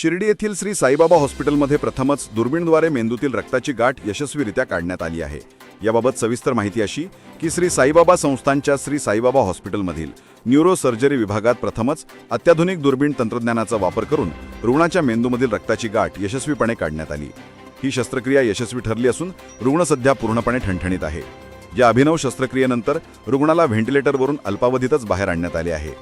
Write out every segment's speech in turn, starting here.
शिर्डी येथील श्री साईबाबा हॉस्पिटलमध्ये प्रथमच दुर्बीणद्वारे मेंदूतील रक्ताची गाठ यशस्वीरित्या काढण्यात आली आहे. याबाबत सविस्तर माहिती अशी की श्री साईबाबा संस्थांच्या श्री साईबाबा हॉस्पिटलमधील न्यूरो सर्जरी विभागात प्रथमच अत्याधुनिक दुर्बीण तंत्रज्ञानाचा वापर करून रुग्णाच्या मेंदूमधील रक्ताची गाठ यशस्वीपणे काढण्यात आली. ही शस्त्रक्रिया यशस्वी ठरली असून रुग्ण सध्या पूर्णपणे ठणठणीत आहे. या अभिनव शस्त्रक्रियेनंतर रुग्णाला व्हेंटिलेटरवरून अल्पावधीतच बाहेर आणण्यात आले आहे.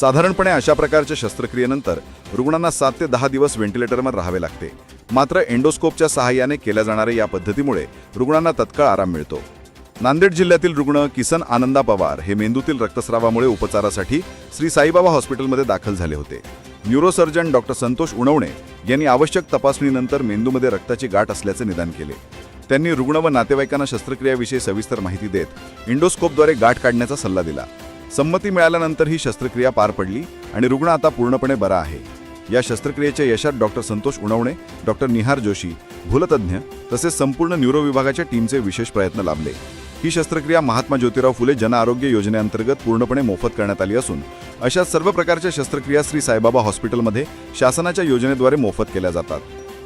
साधारणपणे अशा प्रकारच्या शस्त्रक्रियेनंतर रुग्णांना सात ते दहा दिवस व्हेंटिलेटरवर राहावे लागते. मात्र एंडोस्कोपच्या सहाय्याने केल्या जाणाऱ्या या पद्धतीमुळे रुग्णांना तत्काळ आराम मिळतो. नांदेड जिल्ह्यातील रुग्ण किसन आनंदा पवार हे मेंदूतील रक्तस्रावामुळे उपचारासाठी श्री साईबाबा हॉस्पिटलमध्ये दाखल झाले होते. न्यूरोसर्जन डॉक्टर संतोष उणवणे यांनी आवश्यक तपासणीनंतर मेंदूमध्ये रक्ताची गाठ असल्याचे निदान केले. त्यांनी रुग्ण व नातेवाईकांना शस्त्रक्रियाविषयी सविस्तर माहिती देत इंडोस्कोपद्वारे गाठ काढण्याचा सल्ला दिला. संमती मिळाल्यानंतर ही शस्त्रक्रिया पार पडली आणि रुग्ण आता पूर्णपणे बरा आहे. या शस्त्रक्रियेच्या यशात डॉक्टर संतोष उणवणे डॉक्टर निहार जोशी भूलतज्ञ तसेच संपूर्ण न्यूरो विभागाच्या टीमचे विशेष प्रयत्न लाभले. ही शस्त्रक्रिया महात्मा ज्योतिराव फुले जन आरोग्य योजनेअंतर्गत पूर्णपणे मोफत करण्यात आली असून अशा सर्व प्रकारच्या शस्त्रक्रिया श्री साईबाबा हॉस्पिटलमध्ये शासनाच्या योजनेद्वारे मोफत केल्या जातात.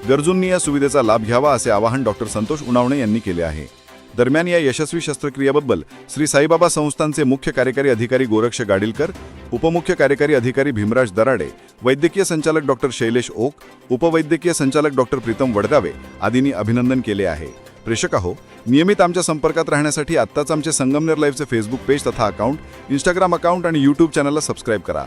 गरजूंनी या सुविधेचा लाभ घ्यावा असे आवाहन डॉक्टर संतोष उणावणे यांनी केले आहे. दरम्यान या यशस्वी शस्त्रक्रियेबद्दल श्री साईबाबा संस्थांचे मुख्य कार्यकारी अधिकारी गोरक्ष गाडीलकर उपमुख्य कार्यकारी अधिकारी भीमराज दराडे वैद्यकीय संचालक डॉक्टर शैलेश ओक उपवैद्यकीय संचालक डॉक्टर प्रीतम वडगावे आदींनी अभिनंदन केले आहे. प्रेक्षक आहो नियमित आमच्या संपर्कात राहण्यासाठी आत्ताच आमचे संगमनेर लाईव्हचे फेसबुक पेज तथा अकाउंट इंस्टाग्राम अकाउंट आणि यूट्यूब चॅनलला सबस्क्राईब करा.